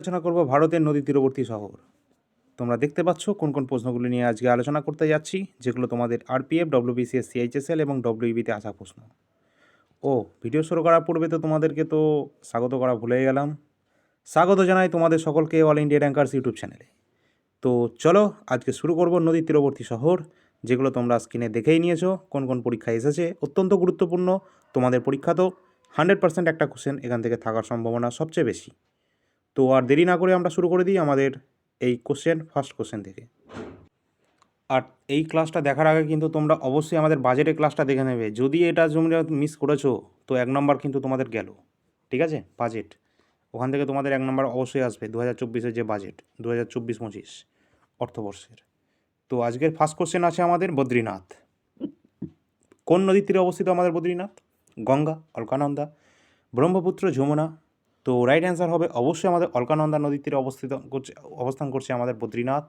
আলোচনা করব ভারতের নদী তীরবর্তী শহর। তোমরা দেখতে পাচ্ছ কোন কোন প্রশ্নগুলি নিয়ে আজকে আলোচনা করতে যাচ্ছি, যেগুলো তোমাদের আরপিএফ ডব্লিউবিসিএস সিএইচএসএল এবং ডব্লিউবিতে আসা প্রশ্ন। ও, ভিডিও শুরু করার পূর্বে তো তোমাদেরকে তো স্বাগত করা ভুলে গেলাম। স্বাগত জানাই তোমাদের সকলকে অল ইন্ডিয়া র্যাঙ্কার্স ইউটিউব চ্যানেলে তো চলো, আজকে শুরু করব নদী তীরবর্তী শহর, যেগুলো তোমরা স্ক্রিনে দেখেই নিয়েছো, কোন কোন পরীক্ষায় এসেছে, অত্যন্ত গুরুত্বপূর্ণ। তোমাদের পরীক্ষা তো হান্ড্রেড পার্সেন্ট একটা কোশ্চেন এখান থেকে থাকার সম্ভাবনা সবচেয়ে বেশি। তো আর দেরি না করে আমরা শুরু করে দিই আমাদের এই কোশ্চেন ফার্স্ট কোশ্চেন থেকে। আর এই ক্লাসটা দেখার আগে কিন্তু তোমরা অবশ্যই আমাদের বাজেটের ক্লাসটা দেখে নেবে। যদি এটা তোমরা মিস করেছ, তো এক নম্বর কিন্তু তোমাদের গেল। ঠিক আছে? বাজেট ওখান থেকে তোমাদের এক নম্বর অবশ্যই আসবে দু হাজার যে বাজেট দু হাজার চব্বিশ পঁচিশ অর্থবর্ষের। তো আজকের ফার্স্ট কোশ্চেন আছে আমাদের বদ্রীনাথ। কোন নদীর তীরে অবস্থিত আমাদের বদ্রীনাথ? গঙ্গা, অলকানন্দা, ব্রহ্মপুত্র, যমুনা তো রাইট অ্যান্সার হবে অবশ্যই আমাদের অলকানন্দা নদীর তীরে অবস্থিত করছে, অবস্থান করছে আমাদের বদ্রীনাথ,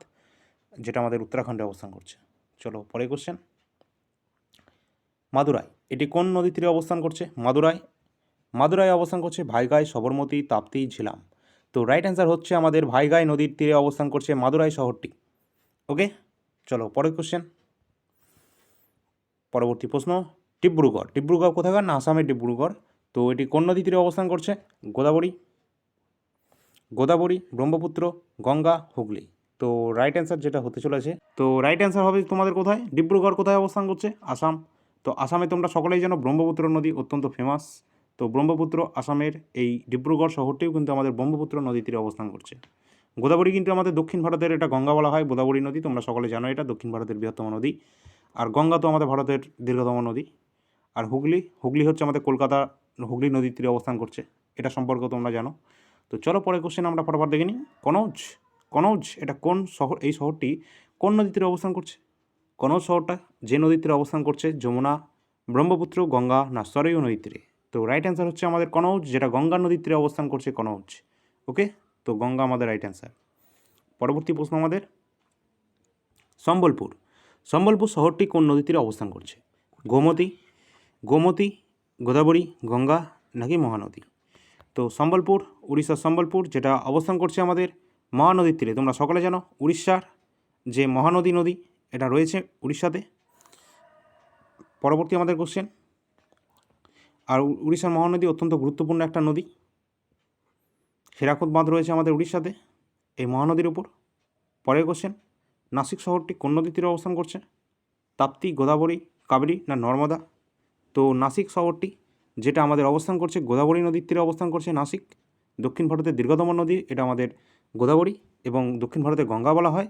যেটা আমাদের উত্তরাখণ্ডে অবস্থান করছে। চলো পরে কোশ্চেন মাদুরাই, এটি কোন নদীর তীরে অবস্থান করছে? মাদুরাই মাদুরাই অবস্থান করছে ভাইগাই, সবরমতী, তাপ্তি, ঝিলাম। তো রাইট অ্যান্সার হচ্ছে আমাদের ভাইগাই নদীর তীরে অবস্থান করছে মাদুরাই শহরটি। ওকে? চলো পরের কোশ্চেন পরবর্তী প্রশ্ন, ডিব্রুগড় ডিব্রুগড় কোথাকার না আসামের ডিব্রুগড়? তো এটি কোন নদী তীরে অবস্থান করছে? গোদাবরী। গোদাবরী, ব্রহ্মপুত্র, গঙ্গা, হুগলি। তো রাইট অ্যান্সার যেটা হতে চলেছে, তো রাইট অ্যান্সার হবে তোমাদের কোথায়? ডিব্রুগড় কোথায় অবস্থান করছে? আসাম। তো আসামে তোমরা সকলেই জানো ব্রহ্মপুত্র নদী অত্যন্ত ফেমাস তো ব্রহ্মপুত্র, আসামের এই ডিব্রুগড় শহরটিও কিন্তু আমাদের ব্রহ্মপুত্র নদী তীরে অবস্থান করছে। গোদাবরী কিন্তু আমাদের দক্ষিণ ভারতের এটা গঙ্গা বলা হয়, গোদাবরী নদী। তোমরা সকলে জানো এটা, দক্ষিণ ভারতের বৃহত্তম নদী। আর গঙ্গা তো আমাদের ভারতের দীর্ঘতম নদী। আর হুগলি হুগলি হচ্ছে আমাদের কলকাতা হুগলি নদীর তীরে অবস্থান করছে। এটা সম্পর্কে তোমরা জানো। তো চলো পরে কোশ্চেন আমরা ফটাফট দেখে নিই। কনৌজ কনৌজ, এটা কোন শহর, এই শহরটি কোন নদীর তীরে অবস্থান করছে? কনৌজ শহরটা যে নদীর তীরে অবস্থান করছে, যমুনা, ব্রহ্মপুত্র, গঙ্গা, না সরয়ু নদীর তীরে। তো রাইট অ্যান্সার হচ্ছে আমাদের কনৌজ, যেটা গঙ্গা নদীর তীরে অবস্থান করছে কনৌজ। ওকে? তো গঙ্গা আমাদের রাইট অ্যান্সার পরবর্তী প্রশ্ন আমাদের। সম্বলপুর। সম্বলপুর শহরটি কোন নদীর তীরে অবস্থান করছে? গোমতী গোমতী গোদাবরী, গঙ্গা নাকি মহানদী? তো সম্বলপুর, উড়িষ্যার সম্বলপুর, যেটা অবস্থান করছে আমাদের মহানদীর তীরে। তোমরা সকলে জানো উড়িষ্যার যে মহানদী নদী, এটা রয়েছে উড়িষ্যাতে। পরবর্তী আমাদের কোশ্চেন আর উড়িষ্যার মহানদী অত্যন্ত গুরুত্বপূর্ণ একটা নদী। হেরাকুদ বাঁধ রয়েছে আমাদের উড়িষ্যাতে, এই মহানদীর উপর। পরের কোশ্চেন নাসিক শহরটি কোন নদীর তীরে অবস্থান করছে? তাপ্তি, গোদাবরী, কাবেরী না নর্মদা? তো নাসিক শহরটি, যেটা আমাদের অবস্থান করছে, গোদাবরী নদীর তীরে অবস্থান করছে নাসিক। দক্ষিণ ভারতের দীর্ঘতম নদী, এটা আমাদের গোদাবরী এবং দক্ষিণ ভারতের গঙ্গা বলা হয়।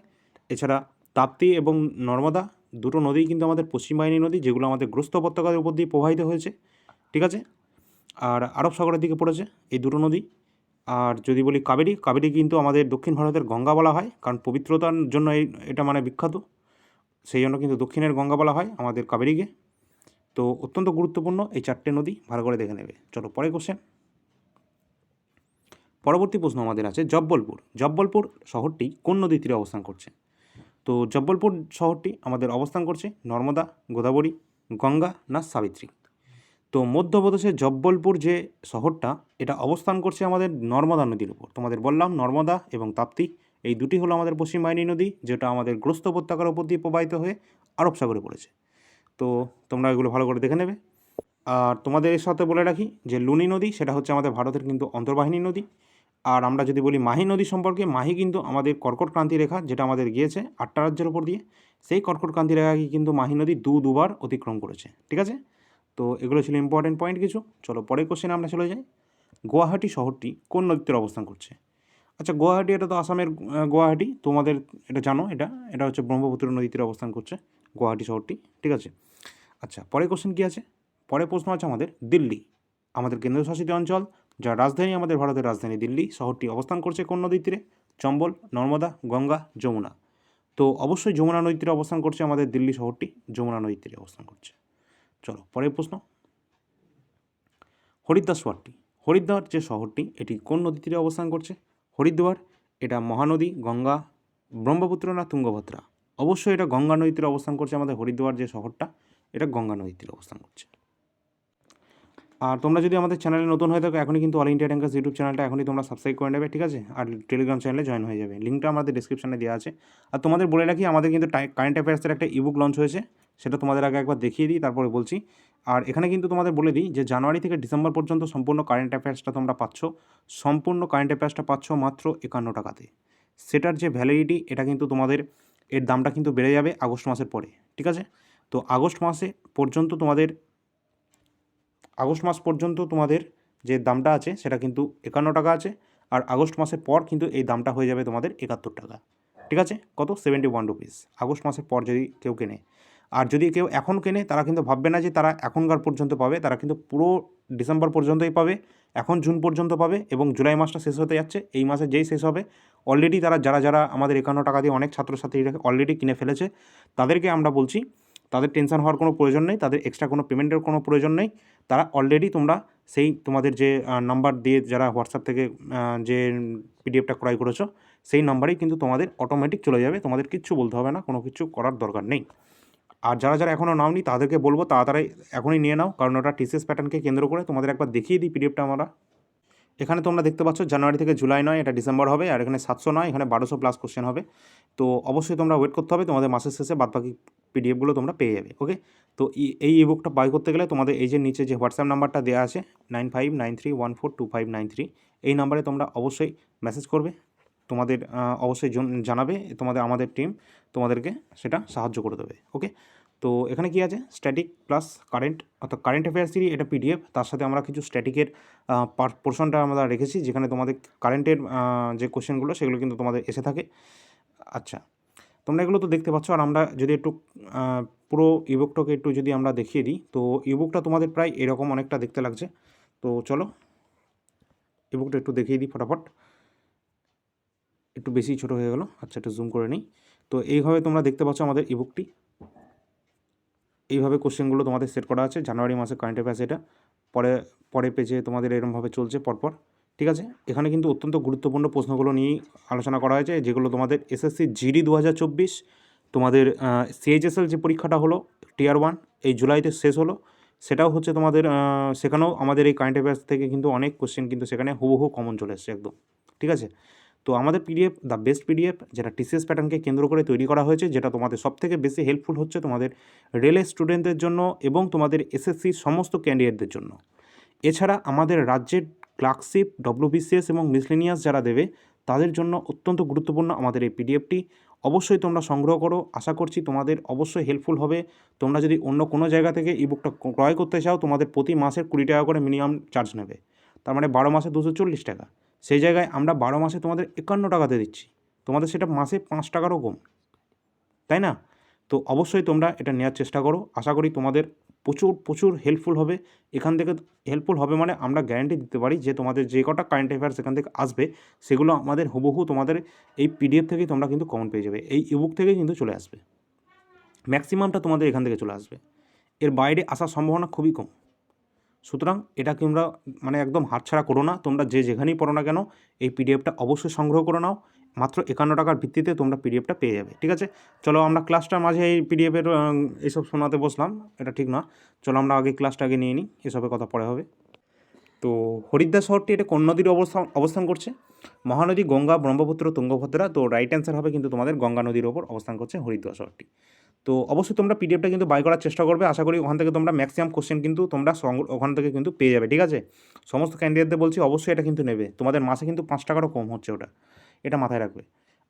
এছাড়া তাপ্তি এবং নর্মদা দুটো নদীই কিন্তু আমাদের পশ্চিম বাহিনী নদী, যেগুলো আমাদের গ্রস্ত উপত্যকার উপর দিয়ে প্রবাহিত হয়েছে। ঠিক আছে? আর আরব সাগরের দিকে পড়েছে এই দুটো নদী। আর যদি বলি কাবেরী কাবেরী কিন্তু আমাদের দক্ষিণ ভারতের গঙ্গা বলা হয়, কারণ পবিত্রতার জন্য এই, এটা মানে বিখ্যাত। সেই জন্য কিন্তু দক্ষিণের গঙ্গা বলা হয় আমাদের কাবেরীকে। তো অত্যন্ত গুরুত্বপূর্ণ এই চারটে নদী, ভালো করে দেখে নেবে। চলো পরে কোশ্চেন পরবর্তী প্রশ্ন আমাদের আছে, জব্বলপুর। জব্বলপুর শহরটি কোন নদীর তীরে অবস্থান করছে? তো জব্বলপুর শহরটি আমাদের অবস্থান করছে নর্মদা, গোদাবরী, গঙ্গা না সাবিত্রী? তো মধ্যপ্রদেশের জব্বলপুর যে শহরটা, এটা অবস্থান করছে আমাদের নর্মদা নদীর উপর। তোমাদের বললাম নর্মদা এবং তাপ্তি, এই দুটি হলো আমাদের পশ্চিম বাহিনী নদী, যেটা আমাদের গ্রস্ত উপত্যকার উপর দিয়ে প্রবাহিত হয়ে আরব সাগরে পড়েছে। তো তোমরা এগুলো ভালো করে দেখে নেবে। আর তোমাদের এর সাথে বলে রাখি যে লুনি নদী, সেটা হচ্ছে আমাদের ভারতের কিন্তু অন্তর্বাহিনী নদী। আর আমরা যদি বলি মাহি নদী সম্পর্কে, মাহি কিন্তু আমাদের কর্কট ক্রান্তি রেখা যেটা আমাদের গিয়েছে আটটা রাজ্যের উপর দিয়ে, সেই কর্কট ক্রান্তি রেখাকে কিন্তু মাহি নদী দু, দুবার অতিক্রম করেছে, ঠিক আছে? তো এগুলো ছিল ইম্পর্টেন্ট পয়েন্ট কিছু। চলো পরের কোশ্চেনে আমরা চলে যাই। গুয়াহাটি শহরটি কোন নদীতে অবস্থান করছে? আচ্ছা গুয়াহাটি এটা তো আসামের গুয়াহাটি। তোমাদের এটা জানো, এটা এটা হচ্ছে ব্রহ্মপুত্র নদীতে অবস্থান করছে। গুয়াহাটি শহরটি, ঠিক আছে? আচ্ছা পরের কোশ্চেন কী আছে? পরের প্রশ্ন আছে আমাদের দিল্লি। আমাদের কেন্দ্রশাসিত অঞ্চল, যার রাজধানী আমাদের ভারতের রাজধানী দিল্লি, শহরটি অবস্থান করছে কোন নদীর তীরে চম্বল, নর্মদা, গঙ্গা, যমুনা। তো অবশ্যই যমুনা নদীর তীরে অবস্থান করছে আমাদের দিল্লি শহরটি, যমুনা নদীর তীরে অবস্থান করছে। চলো, পরের প্রশ্ন। হরিদ্বার শহরটি হরিদ্বার যে শহরটি, এটি কোন নদী তীরে অবস্থান করছে? হরিদ্বার, এটা মহানদী, গঙ্গা, ব্রহ্মপুত্র না তুঙ্গভদ্রা? অবশ্যই এটা গঙ্গা নদীতে অবস্থান করছে আমাদের হরিদ্বার যে শহরটা, এটা গঙ্গা নদীর তীরে অবস্থান করছে। আর তোমরা যদি আমাদের চ্যানেলে নতুন হয়ে থাকো, এখনই কিন্তু অল ইন্ডিয়া ট্যাঙ্কার্স ইউটিউব চ্যানেলটা এখনই তোমরা সাবস্ক্রাইব করে নেবে, ঠিক আছে? আর টেলিগ্রাম চ্যানেলে জয়েন হয়ে যাবে। লিঙ্কটা আমাদের ডিসক্রিপশনে দেওয়া আছে। আর তোমাদের বলে রাখি, আমাদের কিন্তু কারেন্ট অ্যাফেয়ার্সের একটা ইবুক লঞ্চ হয়েছে, সেটা তোমাদের আগে একবার দেখিয়ে দিই, তারপরে বলছি। আর এখানে কিন্তু তোমাদের বলে দিই যে জানুয়ারি থেকে ডিসেম্বর পর্যন্ত সম্পূর্ণ কারেন্ট অ্যাফেয়ার্সটা তোমরা পাচ্ছ। সম্পূর্ণ কারেন্ট অ্যাফেয়ার্সটা পাচ্ছ মাত্র একান্ন টাকাতে। সেটার যে ভ্যালিডিটি এটা কিন্তু তোমাদের এর দামটা কিন্তু বেড়ে যাবে আগস্ট মাসের পরে, ঠিক আছে? তো আগস্ট মাসে পর্যন্ত তোমাদের, আগস্ট মাস পর্যন্ত তোমাদের যে দামটা আছে সেটা কিন্তু একান্ন টাকা আছে, আর আগস্ট মাসের পর কিন্তু এই দামটা হয়ে যাবে তোমাদের একাত্তর টাকা, ঠিক আছে? কত? সেভেন্টি ওয়ান রুপিস আগস্ট মাসের পর যদি কেউ কেনে। আর যদি কেউ এখন কেনে, তারা কিন্তু ভাববে না যে তারা এখনকার পর্যন্ত পাবে, তারা কিন্তু পুরো ডিসেম্বর পর্যন্তই পাবে, এখন জুন পর্যন্ত পাবে এবং জুলাই মাসটা শেষ হতে যাচ্ছে। এই মাসে যেই শেষ হবে অলরেডি তারা যারা যারা আমাদের একান্ন টাকা দিয়ে অনেক ছাত্রছাত্রীরা অলরেডি কিনে ফেলেছে, তাদেরকে আমরা বলছি, তাদের টেনশন হওয়ার কোনো প্রয়োজন নেই, তাদের এক্সট্রা কোনো পেমেন্টের কোনো প্রয়োজন নেই, তারা অলরেডি তোমরা সেই তোমাদের যে নাম্বার দিয়ে যারা হোয়াটসঅ্যাপ থেকে যে পিডিএফটা ক্রয় করেছ, সেই নাম্বারেই কিন্তু তোমাদের অটোমেটিক চলে যাবে, তোমাদের কিচ্ছু বলতে হবে না, কোনো কিছু করার দরকার নেই। আর যারা যারা এখনও নাওনি, তাদেরকে বলব তাড়াতাড়ি এখনই নিয়ে নাও, কারণ ওটা টিসিএস প্যাটার্নকে কেন্দ্র করে তোমাদের একবার দেখিয়ে দিই পিডিএফটা আমরা। এখানে তোমরা দেখতে পাচ্ছ, জানুয়ারি থেকে জুলাই নয়, এটা ডিসেম্বর হবে, আর এখানে সাতশো নয়, এখানে বারোশো প্লাস কোশ্চেন হবে। তো অবশ্যই তোমরা ওয়েট করতে হবে, তোমাদের মাসের শেষে বাদবাকি পিডিএফগুলো তোমরা পেয়ে যাবে ওকে তো এই- ইবুকটা বাই করতে গেলে তোমাদের এই যে নিচে যে হোয়াটসঅ্যাপ নাম্বারটা দেওয়া আছে nine five nine three one four two five nine three এই নাম্বারে তোমরা অবশ্যই মেসেজ করবে, তোমাদের অবশ্যই জন- জানাবে, তোমাদের, আমাদের টিম তোমাদেরকে সেটা সাহায্য করে দেবে ওকে তো এখানে কি আছে? স্ট্যাটিক প্লাস কারেন্ট অর্থাৎ কারেন্ট অ্যাফেয়ার্সেরই এটা পিডিএফ তার সাথে আমরা কিছু স্ট্যাটিকের পোর্শনটা আমরা রেখেছি, যেখানে তোমাদের কারেন্টের যে কোশ্চেনগুলো সেগুলো কিন্তু তোমাদের এসে থাকে। আচ্ছা তোমরা এগুলো তো দেখতে পাচ্ছ। আর আমরা যদি একটু পুরো ইবুকটাকে একটু যদি আমরা দেখিয়ে দিই, তো ইবুকটা তোমাদের প্রায় এরকম অনেকটা দেখতে লাগছে। তো চলো ইবুকটা একটু দেখিয়ে দিই ফটাফট। একটু বেশি ছোট হয়ে গেল। আচ্ছা একটু জুম করে নিই। তো এইভাবে তোমরা দেখতে পাচ্ছ আমাদের ইবুকটি এইভাবে কোশ্চেনগুলো তোমাদের সেট করা আছে। জানুয়ারি মাসে কারেন্ট অ্যাফেয়ার্স এটা। পরে পরে পেজে তোমাদের এরমভাবে চলছে পরপর। ঠিক আছে? এখানে কিন্তু অত্যন্ত গুরুত্বপূর্ণ প্রশ্নগুলো নিয়ে আলোচনা করা হয়েছে, যেগুলো তোমাদের এসএসসি জিডি দু হাজার চব্বিশ, তোমাদের সিএইচএসএল যে পরীক্ষাটা হলো টিয়ার ওয়ান এই জুলাইতে শেষ হলো। সেটাও হচ্ছে তোমাদের সেখানেও আমাদের এই কারেন্ট অ্যাফেয়ার্স থেকে কিন্তু অনেক কোশ্চেন কিন্তু সেখানে হুবহু কমন চলে এসছে একদম। ঠিক আছে? তো আমাদের পিডিএফ দ্য বেস্ট পিডিএফ যেটা টিসিএস প্যাটার্নকে কেন্দ্র করে তৈরি করা হয়েছে, যেটা তোমাদের সবথেকে বেশি হেল্পফুল হচ্ছে তোমাদের রেলের স্টুডেন্টদের জন্য এবং তোমাদের এসএসসি সমস্ত ক্যান্ডিডেটদের জন্য। এছাড়া আমাদের রাজ্যের ক্লার্কশিপ ডব্লিউবিসিএস এবং মিসলেনিয়াস যারা দেবে, তাদের জন্য অত্যন্ত গুরুত্বপূর্ণ আমাদের এই পিডিএফটি অবশ্যই তোমরা সংগ্রহ করো। আশা করছি তোমাদের অবশ্যই হেল্পফুল হবে। তোমরা যদি অন্য কোনো জায়গা থেকে ইবুকটা ক্রয় করতে চাও, তোমাদের প্রতি মাসের কুড়ি টাকা করে মিনিমাম চার্জ নেবে। তার মানে বারো মাসে দুশো চল্লিশ টাকা। সেই জায়গায় আমরা বারো মাসে তোমাদের একান্ন টাকাতে দিচ্ছি। তোমাদের সেটা মাসে পাঁচ টাকারও কম। তাই না? তো অবশ্যই তোমরা এটা নেওয়ার চেষ্টা করো। আশা করি তোমাদের প্রচুর প্রচুর হেল্পফুল হবে। এখান থেকে হেল্পফুল হবে মানে আমরা গ্যারান্টি দিতে পারি যে তোমাদের যে কটা কারেন্ট অ্যাফেয়ার্স এখান থেকে আসবে, সেগুলো আমাদের হুবহু তোমাদের এই পিডিএফ থেকেই তোমরা কিন্তু কমন পেয়ে যাবে। এই ইবুক থেকেই কিন্তু চলে আসবে। ম্যাক্সিমামটা তোমাদের এখান থেকে চলে আসবে। এর বাইরে আসার সম্ভাবনা খুবই কম। সুতরাং এটা তোমরা মানে একদম হাতছাড়া করো না। তোমরা যে যেখানেই পড়ো না কেন, এই পিডিএফটা অবশ্যই সংগ্রহ করে নাও। মাত্র একান্ন টাকার ভিত্তিতে তোমরা পিডিএফটা পেয়ে যাবে, ঠিক আছে? চলো আমরা ক্লাসটার মাঝে এই পিডিএফের এইসব শোনাতে বসলাম। এটা ঠিক না চলো আমরা আগে ক্লাসটা আগে নিয়ে নিই। এসবের কথা পরে হবে। তো হরিদ্বার শহরটি এটা কোন নদীর অবস্থান অবস্থান করছে? মহানদী, গঙ্গা, ব্রহ্মপুত্র, তুঙ্গভদ্রা। তো রাইট অ্যান্সার হবে কিন্তু তোমাদের গঙ্গা নদীর ওপর। অবস্থান করছে হরিদ্বার শহরটি। তো অবশ্যই তোমরা পিডিএফটা কিন্তু বাই করার চেষ্টা করবে। আশা করি ওখান থেকে তোমরা ম্যাক্সিমাম কোশ্চেন কিন্তু তোমরা ওখান থেকে কিন্তু পেয়ে যাবে, ঠিক আছে? সমস্ত ক্যান্ডিডেটদের বলছি অবশ্যই এটা কিন্তু নেবে। তোমাদের মাসে কিন্তু পাঁচ টাকারও কম হচ্ছে ওটা। এটা মাথায় রাখবে।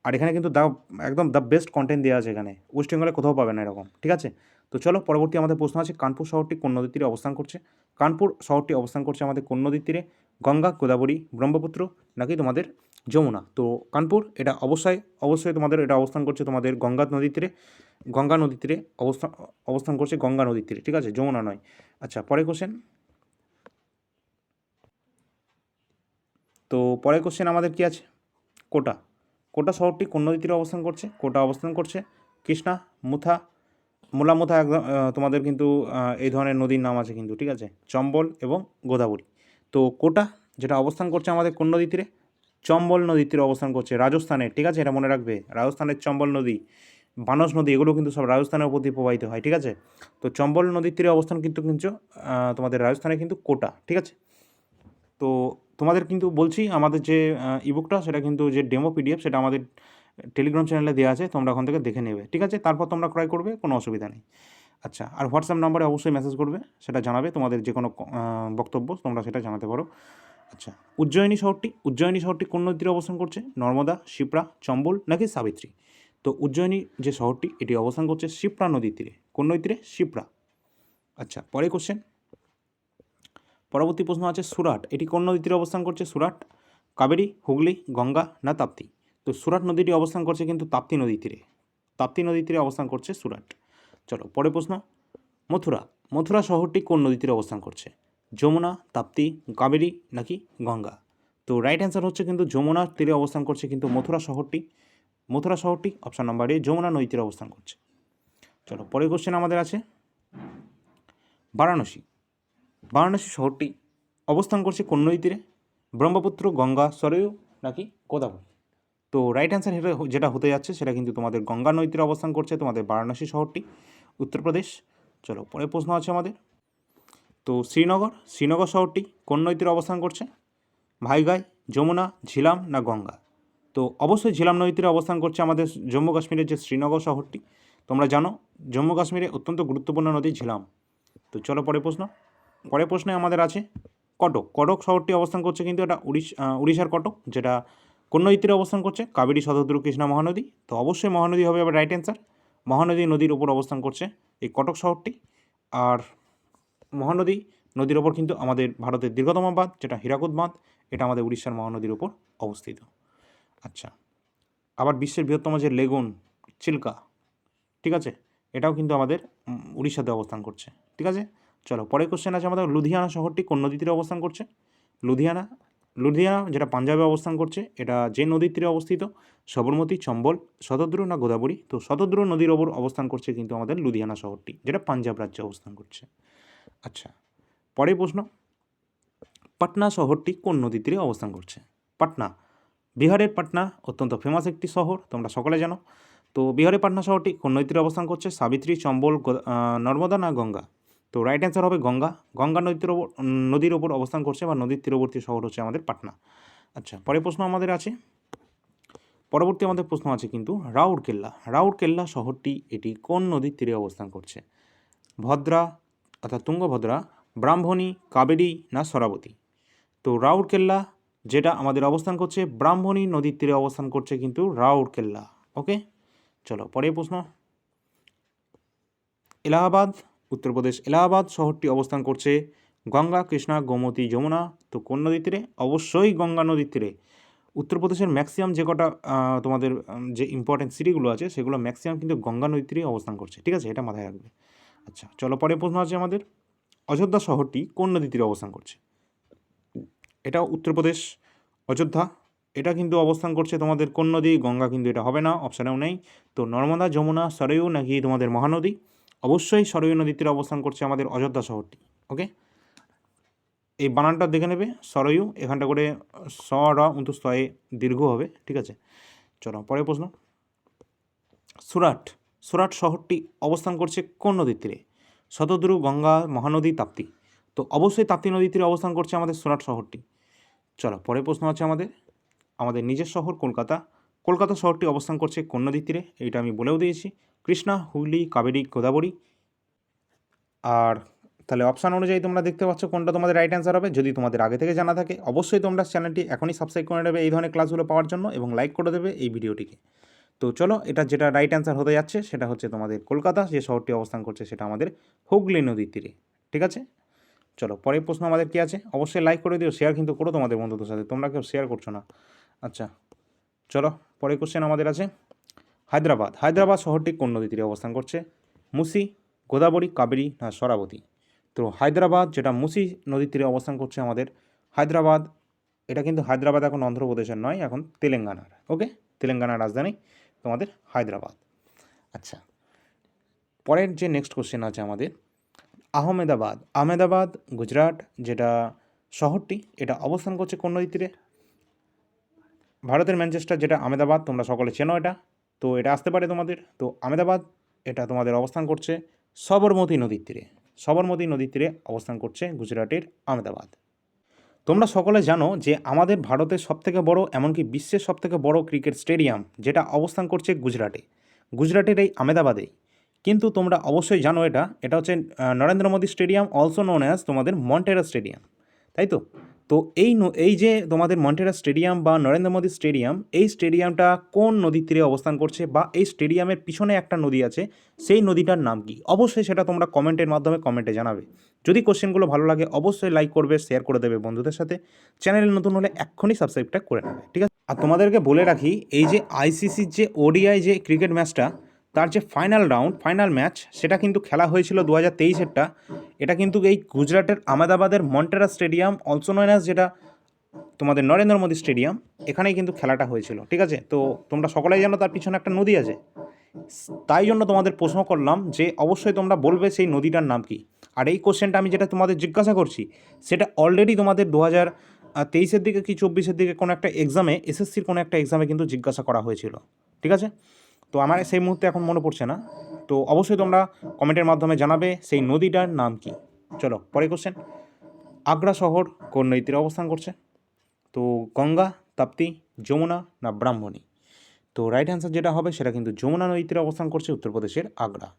আর এখানে কিন্তু দা একদম দ্য বেস্ট কন্টেন্ট দেওয়া আছে এখানে। ওয়েস্ট বেঙ্গলে কোথাও পাবে না এরকম, ঠিক আছে? তো চলো, পরবর্তী আমাদের প্রশ্ন আছে, কানপুর শহরটি কোন নদীর তীরে অবস্থান করছে? কানপুর শহরটি অবস্থান করছে আমাদের কোন নদীর তীরে? গঙ্গা, গোদাবরী, ব্রহ্মপুত্র নাকি তোমাদের যমুনা? তো কানপুর, এটা অবশ্যই অবশ্যই তোমাদের এটা অবস্থান করছে তোমাদের গঙ্গা নদীর তীরে গঙ্গা নদীর তীরে অবস্থান অবস্থান করছে গঙ্গা নদীর তীরে ঠিক আছে? যমুনা নয়। আচ্ছা পরে কোশ্চেন তো পরের কোশ্চেন আমাদের কি আছে? কোটা। কোটা শহরটি কোন নদীর তীরে অবস্থান করছে? কোটা অবস্থান করছে কৃষ্ণা, মুথা মোলামুথা একদম তোমাদের কিন্তু এই ধরনের নদীর নাম আছে কিন্তু, ঠিক আছে? চম্বল এবং গোদাবরী। তো কোটা যেটা অবস্থান করছে আমাদের কোন নদীর তীরে? চম্বল নদীর তীরে অবস্থান করছে, রাজস্থানে, ঠিক আছে? এটা মনে রাখবে। রাজস্থানের চম্বল নদী, বানস নদী, এগুলো কিন্তু সব রাজস্থানের উপর দিয়ে প্রবাহিত হয়, ঠিক আছে? তো চম্বল নদীর তীরে অবস্থান কিন্তু কিন্তু তোমাদের রাজস্থানে কিন্তু কোটা, ঠিক আছে? তো তোমাদের কিন্তু বলছি, আমাদের যে ইবুকটা সেটা কিন্তু যে ডেমো পিডিএফ সেটা আমাদের টেলিগ্রাম চ্যানেলে দেওয়া আছে, তোমরা ওখান থেকে দেখে নেবে, ঠিক আছে? তারপর তোমরা ক্রয় করবে, কোনো অসুবিধা নেই। আচ্ছা আর হোয়াটসঅ্যাপ নাম্বারে অবশ্যই মেসেজ করবে, সেটা জানাবে, তোমাদের যে কোনো বক্তব্য তোমরা সেটা জানাতে পারো। আচ্ছা উজ্জয়িনী শহরটি উজ্জয়িনী শহরটি কোন নদীর অবস্থান করছে? নর্মদা, শিপ্রা, চম্বল নাকি সাবিত্রী? তো উজ্জয়িনী যে শহরটি, এটি অবস্থান করছে শিপ্রা নদীর তীরে। কোন নদীর তীরে? শিপ্রা। আচ্ছা পরে কোশ্চেন পরবর্তী প্রশ্ন আছে সুরাট। এটি কোন নদীর তীরে অবস্থান করছে? সুরাট, কাবেরী, হুগলি, গঙ্গা না তাপ্তি? তো সুরাট নদীটি অবস্থান করছে কিন্তু তাপ্তি নদীর তীরে। তাপ্তি নদীর তীরে অবস্থান করছে সুরাট। চলো পরে প্রশ্ন। মথুরা মথুরা শহরটি কোন নদীর অবস্থান করছে? যমুনা, তাপ্তি, কাবেরী নাকি গঙ্গা? তো রাইট অ্যান্সার হচ্ছে কিন্তু যমুনার তীরে অবস্থান করছে কিন্তু মথুরা শহরটি। মথুরা শহরটি অপশান নাম্বার এ যমুনা নদীর অবস্থান করছে। চলো, পরের কোশ্চেন আমাদের আছে। বারাণসী বারাণসী শহরটি অবস্থান করছে কোন নদী তীরে ব্রহ্মপুত্র, গঙ্গা, সরয়ু নাকি গোদাবরী তো রাইট অ্যান্সার যেটা হতে যাচ্ছে সেটা কিন্তু তোমাদের গঙ্গা নদী তীরে অবস্থান করছে তোমাদের বারাণসী শহরটি। উত্তরপ্রদেশ চলো, পরের প্রশ্ন আছে আমাদের। তো শ্রীনগর শ্রীনগর শহরটি কোন নদী তীরে অবস্থান করছে? ভাইগাই, যমুনা, ঝিলাম না গঙ্গা? তো অবশ্যই ঝিলাম নদী তীরে অবস্থান করছে আমাদের জম্মু কাশ্মীরের যে শ্রীনগর শহরটি। তোমরা জানো, জম্মু কাশ্মীরে অত্যন্ত গুরুত্বপূর্ণ নদী ঝিলাম। তো চলো, পরের প্রশ্ন। পরের প্রশ্নে আমাদের আছে কটক। কটক শহরটি অবস্থান করছে কিন্তু এটা উড়িষ্যা উড়িষ্যার কটক, যেটা কোন নদী তীরে অবস্থান করছে? কাবেরী শতদ্রু কৃষ্ণা মহানদী। তো অবশ্যই মহানদী হবে আবার রাইট অ্যান্সার মহানদী নদীর উপর অবস্থান করছে এই কটক শহরটি। আর মহানদী নদীর ওপর কিন্তু আমাদের ভারতের দীর্ঘতম বাঁধ, যেটা হীরাকুদ বাঁধ, এটা আমাদের উড়িষ্যার মহানদীর ওপর অবস্থিত। আচ্ছা আবার বিশ্বের বৃহত্তম যে লেগুন, চিল্কা, ঠিক আছে? এটাও কিন্তু আমাদের উড়িষ্যাতে অবস্থান করছে, ঠিক আছে? চলো, পরের কোশ্চেন আছে আমাদের লুধিয়ানা শহরটি কোন নদী তীরে অবস্থান করছে? লুধিয়ানা লুধিয়ানা, যেটা পাঞ্জাবে অবস্থান করছে, এটা যে নদীর তীরে অবস্থিত, সবরমতী, চম্বল, শতদ্রু না গোদাবরী, তো শতদ্রু নদীর ওপর অবস্থান করছে কিন্তু আমাদের লুধিয়ানা শহরটি, যেটা পাঞ্জাব রাজ্যে অবস্থান করছে। আচ্ছা পরের প্রশ্ন, পাটনা শহরটি কোন নদীর তীরে অবস্থান করছে? পাটনা, বিহারের পাটনা অত্যন্ত ফেমাস একটি শহর, তোমরা সকলে জানো। তো বিহারের পাটনা শহরটি কোন নদীর তীরে অবস্থান করছে? সাবিত্রী, চম্বল নর্মদা না গঙ্গা? তো রাইট অ্যান্সার হবে গঙ্গা। গঙ্গা নদীর ওপর নদীর ওপর অবস্থান করছে বা নদীর তীরবর্তী শহর হচ্ছে আমাদের পাটনা। আচ্ছা পরের প্রশ্ন আমাদের আছে। পরবর্তী আমাদের প্রশ্ন আছে কিন্তু রাউরকেল্লা। রাউরকেল্লা শহরটি এটি কোন নদীর তীরে অবস্থান করছে? ভদ্রা অর্থাৎ তুঙ্গভদ্রা, ব্রাহ্মণী, কাবেরী না সরাবতী? তো রাউরকেল্লা যেটা আমাদের অবস্থান করছে, ব্রাহ্মণী নদীর তীরে অবস্থান করছে কিন্তু রাউরকেল্লা। ওকে চলো, পরের প্রশ্ন। এলাহাবাদ উত্তরপ্রদেশ এলাহাবাদ শহরটি অবস্থান করছে গঙ্গা, কৃষ্ণা, গোমতী, যমুনা, তো কোন নদীর তীরে? অবশ্যই গঙ্গা নদীর তীরে। উত্তরপ্রদেশের ম্যাক্সিমাম যে কটা তোমাদের যে ইম্পর্টেন্ট সিটিগুলো আছে, সেগুলো ম্যাক্সিমাম কিন্তু গঙ্গা নদীর তীরে অবস্থান করছে। ঠিক আছে? এটা মাথায় রাখবে। আচ্ছা চলো পরের প্রশ্ন আছে আমাদের। অযোধ্যা শহরটি কোন নদীর তীরে অবস্থান করছে? এটা উত্তরপ্রদেশ অযোধ্যা। এটা কিন্তু অবস্থান করছে তোমাদের কোন নদী? গঙ্গা কিন্তু এটা হবে না অপশানেও নেই। তো নর্মদা, যমুনা সরয়ু নাকি তোমাদের মহানদী? অবশ্যই সরয়ু নদীর তীরে অবস্থান করছে আমাদের অযোধ্যা শহরটি ওকে এই বানানটা দেখে নেবে, সরয়ু, এখানটা করে স, র কিন্তু স্তয়ে দীর্ঘ হবে, ঠিক আছে? চলো, পরের প্রশ্ন। সুরাট সুরাট শহরটি অবস্থান করছে কোন নদীর তীরে শতদ্রু, গঙ্গা, মহানদী, তাপ্তি। তো অবশ্যই তাপ্তি নদীর তীরে অবস্থান করছে আমাদের সুরাট শহরটি। চলো, পরের প্রশ্ন আছে আমাদের। আমাদের নিজের শহর কলকাতা। কলকাতা শহরটি অবস্থান করছে কোন নদীর তীরে এইটা আমি বলেও দিয়েছি। কৃষ্ণা, হুগলি, কাবেরী, গোদাবরী। আর তাহলে অপশান অনুযায়ী তোমরা দেখতে পাচ্ছ কোনটা তোমাদের রাইট অ্যান্সার হবে। যদি তোমাদের আগে থেকে জানা থাকে, অবশ্যই তোমরা চ্যানেলটি এখনই সাবস্ক্রাইব করে নেবে এই ধরনের ক্লাসগুলো পাওয়ার জন্য এবং লাইক করে দেবে এই ভিডিওটিকে। তো চলো, এটা যেটা রাইট অ্যান্সার হতে যাচ্ছে, সেটা হচ্ছে তোমাদের কলকাতা, যে শহরটি অবস্থান করছে সেটা আমাদের হুগলি নদীর তীরে। ঠিক আছে? চলো, পরের প্রশ্ন আমাদের কি আছে? অবশ্যই লাইক করে দিও শেয়ার কিন্তু করো তোমাদের বন্ধুদের সাথে তোমরা কেউ শেয়ার করছ না। আচ্ছা চলো, পরের কোশ্চেন আমাদের আছে। হায়দ্রাবাদ। হায়দ্রাবাদ শহরটি কোন নদী তীরে অবস্থান করছে? মুসি, গোদাবরী, কাবেরী না সরাবতী? তো হায়দ্রাবাদ, যেটা মুসি নদীর তীরে অবস্থান করছে আমাদের, হায়দ্রাবাদ, এটা কিন্তু হায়দ্রাবাদ এখন অন্ধ্রপ্রদেশের নয়, এখন তেলেঙ্গানার ওকে তেলেঙ্গানার রাজধানী তোমাদের হায়দ্রাবাদ। আচ্ছা পরের যে নেক্সট কোশ্চেন আছে আমাদের, আহমেদাবাদ। আহমেদাবাদ, গুজরাট, যেটা শহরটি, এটা অবস্থান করছে কোন নদীর তীরে ভারতের ম্যানচেস্টার, যেটা আহমেদাবাদ, তোমরা সকলে চেনো এটা। তো এটা আসতে পারে তোমাদের। তো আমেদাবাদ এটা তোমাদের অবস্থান করছে সবরমতী নদীর তীরে। সবরমতী নদীর তীরে অবস্থান করছে গুজরাটের আমেদাবাদ তোমরা সকলে জানো যে আমাদের ভারতের সবথেকে বড়, এমনকি বিশ্বের সবথেকে বড় ক্রিকেট স্টেডিয়াম, যেটা অবস্থান করছে গুজরাটে। গুজরাটের এই আমেদাবাদেই কিন্তু তোমরা অবশ্যই জানো এটা এটা হচ্ছে Narendra Modi stadium also known as তোমাদের মন্টেরা স্টেডিয়াম। তাই তো? তো এই এই যে তোমাদের মন্টেরা স্টেডিয়াম বা নরেন্দ্র মোদী স্টেডিয়াম, এই স্টেডিয়ামটা কোন নদীর তীরে অবস্থান করছে বা এই স্টেডিয়ামের পিছনে একটা নদী আছে, সেই নদীটার নাম কি? অবশ্যই সেটা তোমরা কমেন্টের মাধ্যমে কমেন্টে জানাবে। যদি কোশ্চেনগুলো ভালো লাগে, অবশ্যই লাইক করবে, শেয়ার করে দেবে বন্ধুদের সাথে। চ্যানেলে নতুন হলে এক্ষুনি সাবস্ক্রাইবটা করে নেবে, ঠিক আছে? আর তোমাদেরকে বলে রাখি, এই যে আইসিসির যে ওডিআই যে ক্রিকেট ম্যাচটা তার যে ফাইনাল রাউন্ড ফাইনাল ম্যাচ সেটা কিন্তু খেলা হয়েছিল দু হাজার তেইশেরটা। এটা কিন্তু এই গুজরাটের আহমেদাবাদের মন্টেরা স্টেডিয়াম অলসো নয় যেটা তোমাদের নরেন্দ্র মোদী স্টেডিয়াম, এখানেই কিন্তু খেলাটা হয়েছিল, ঠিক আছে? তো তোমরা সকলেই জানো তার পিছনে একটা নদী আছে। তাই জন্য তোমাদের প্রশ্ন করলাম যে অবশ্যই তোমরা বলবে সেই নদীটার নাম কি। আর এই কোশ্চেনটা আমি যেটা তোমাদের জিজ্ঞাসা করছি, সেটা অলরেডি তোমাদের দু হাজার তেইশের দিকে কি চব্বিশের দিকে কোনো একটা এক্সামে এসএসসির কোনো একটা এক্সামে কিন্তু জিজ্ঞাসা করা হয়েছিল, ঠিক আছে? তো আমার সেই মুহূর্তে এখন মনে পড়ছে না। তো অবশ্যই তোমরা কমেন্টের মাধ্যমে জানাবে সেই নদীটার নাম কি। চলো পরে কোশ্চেন আগ্রা শহর কোন নদীতে অবস্থান করছে? তো গঙ্গা, তাপ্তি, যমুনা না ব্রাহ্মণী? তো রাইট অ্যান্সার যেটা হবে সেটা কিন্তু যমুনা নদীর অবস্থান করছে উত্তরপ্রদেশের আগ্রা।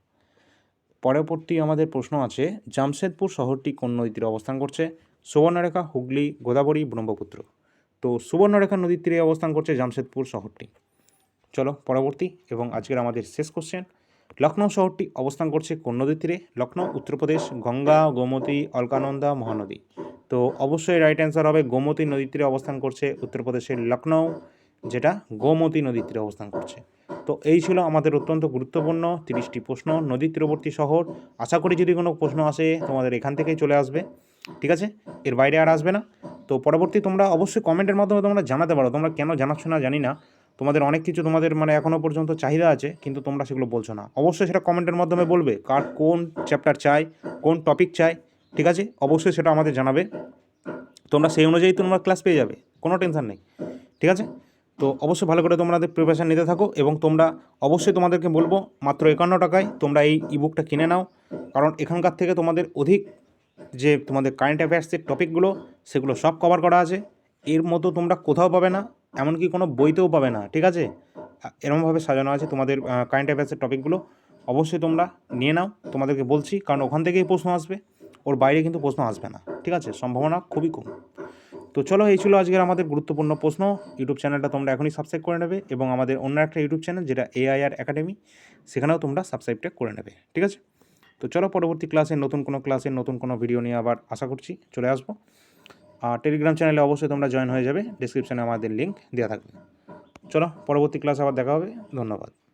পরবর্তী আমাদের প্রশ্ন আছে, জামশেদপুর শহরটি কোন নদীর অবস্থান করছে? সুবর্ণরেখা, হুগলি, গোদাবরী, ব্রহ্মপুত্র। তো সুবর্ণরেখা নদীর তীরে অবস্থান করছে জামশেদপুর শহরটি। চলো পরবর্তী এবং আজকের আমাদের শেষ কোশ্চেন লখনৌ শহরটি অবস্থান করছে কোন নদীর তীরে? লখনৌ উত্তরপ্রদেশ, গঙ্গা, গোমতী, অলকানন্দা, মহানদী। তো অবশ্যই রাইট অ্যান্সার হবে গোমতী নদীর তীরে অবস্থান করছে উত্তরপ্রদেশের লখনৌ যেটা গোমতী নদীর তীরে অবস্থান করছে। তো এই ছিল আমাদের অত্যন্ত গুরুত্বপূর্ণ তিরিশটি প্রশ্ন নদীর তীরবর্তী শহর। আশা করি যদি কোনো প্রশ্ন আসে তোমাদের এখান থেকেই চলে আসবে। ঠিক আছে? এর বাইরে আর আসবে না। তো পরবর্তী তোমরা অবশ্যই কমেন্টের মাধ্যমে তোমরা জানাতে পারো। তোমরা কেন জানাচ্ছ না জানি না। তোমাদের অনেক কিছু তোমাদের মানে এখনও পর্যন্ত চাহিদা আছে কিন্তু তোমরা সেগুলো বলছো না। অবশ্যই সেটা কমেন্টের মাধ্যমে বলবে কার কোন চ্যাপ্টার চাই কোন টপিক চাই ঠিক আছে? অবশ্যই সেটা আমাদের জানাবে। তোমরা সেই অনুযায়ী তোমরা ক্লাস পেয়ে যাবে কোনো টেনশন নেই ঠিক আছে? তো অবশ্যই ভালো করে তোমাদের প্রিপারেশান নিতে থাকো এবং তোমরা অবশ্যই তোমাদেরকে বলব মাত্র একান্ন টাকায় তোমরা এই ইবুকটা কিনে নাও কারণ এখানকার থেকে তোমাদের অধিক যে তোমাদের কারেন্ট অ্যাফেয়ার্সের টপিকগুলো সেগুলো সব কভার করা আছে। এর মতো তোমরা কোথাও পাবে না এমনকি কোনো বইতেও পাবে না, ঠিক আছে? এরমভাবে সাজানো আছে তোমাদের কারেন্ট অ্যাফেয়ার্সের টপিকগুলো অবশ্যই তোমরা নিয়ে নাও, তোমাদেরকে বলছি, কারণ ওখান থেকেই প্রশ্ন আসবে, ওর বাইরে কিন্তু প্রশ্ন আসবে না, ঠিক আছে? সম্ভাবনা খুবই কম। তো চলো, এই ছিল আজকের আমাদের গুরুত্বপূর্ণ প্রশ্ন। ইউটিউব চ্যানেলটা তোমরা এখনই সাবস্ক্রাইব করে নেবে এবং আমাদের অন্য একটা ইউটিউব চ্যানেল যেটা এআইআর একাডেমি সেখানেও তোমরা সাবস্ক্রাইবটা করে নেবে, ঠিক আছে? তো চলো, পরবর্তী ক্লাসে নতুন কোনো ক্লাসে নতুন কোনো ভিডিও নিয়ে আবার আশা করছি চলে আসব। টেলিগ্রাম চ্যানেলে অবশ্যই তোমরা জয়েন হয়ে যাবে। ডিসক্রিপশানে আমাদের লিঙ্ক দেওয়া থাকবে। চলো, পরবর্তী ক্লাস আবার দেখা হবে। ধন্যবাদ।